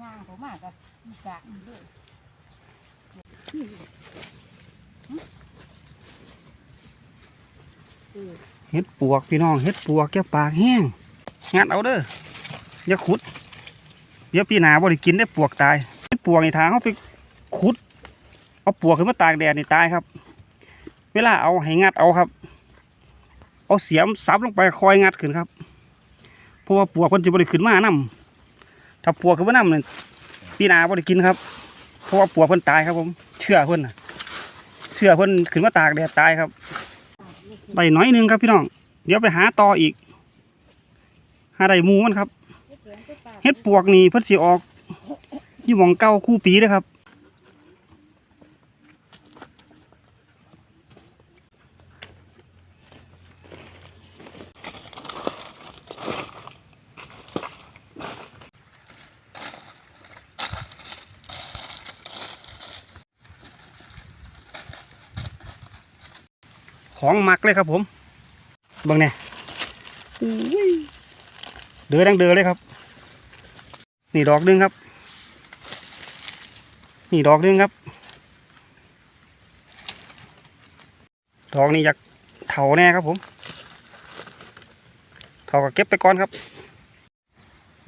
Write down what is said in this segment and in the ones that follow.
ย่างผมมากกับอีกะนี่เลยเฮ็ดปวกพี่น้องเฮ็ดปวกแก้ปากแห้งงัดเอาเด้ออย่าขุด เดี๋ยวปีหนาบ่ได้กินได้ปวกตายเฮ็ดปวกในทางเขาไปขุด เอาปวกขึ้นมาตากแดดนี่ตายครับ เวลาเอาให้งัดเอาครับ เอาเสียมซับลงไปคอยงัดขึ้นครับเพราะว่าปวกมันจะบ่ได้ขึ้นมานํ ถ้าปวกขึ้นมานํเนี่ยปีนาบ่ได้กินครับ เพราะว่าปวกเพิ่นตายครับผม เชื่อเพิ่นน่ะเชื่อเพิ่นขึ้นมาตากแดดตายครับใบน้อยนึงครับพี่น้อง เดี๋ยวไปหาต่ออีก หาได้หมูมันครับเฮ็ดปวกนี่เพิ่นสิออก อยู่หม่องเก้าคู่ปีเด้อครับ ของหมักเลยครับ ผมเบิ่งเนี่ยอุ้ยเดือดังเดือเลยครับ นี่ดอกหนึงครับ นี่ดอกหนึงครับ ดอกนี้อยากเถาแน่ครับผมเถาก็เก็บไปก่อนครับ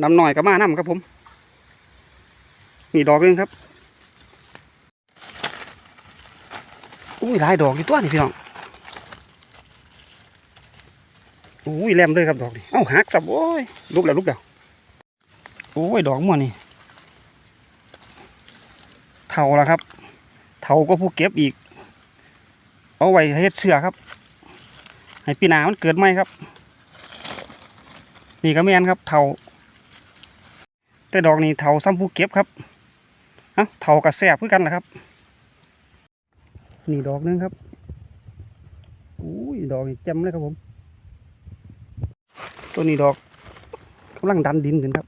น้ำหน่อยก็มาน้ำครับผม นี่ดอกหนึงครับอุ้ยหลายดอกอยู่ตัวนี่พี่น้อง อุ้ยแหลมเลยครับดอกนี่เอ้าหักสับโอ้ยลุกแล้วลุกแล้วโอ้ยดอกม่วนี่เท่าแล้วครับ เท่าก็ผู้เก็บอีก เอาไว้ให้เฮ็ดเสือครับ ให้ปีนามันเกิดไหมครับ นี่ก็แม่นครับ เท่า แต่ดอกนี้เท่าซ้ำผู้เก็บครับเอ้าเท่ากับแสบคือกันแหละครับ นี่ดอกนึงครับอุ้ยดอกนี่จ็มเลยครับผม ตัวนี้ดอกกำลังดันดินกันครับ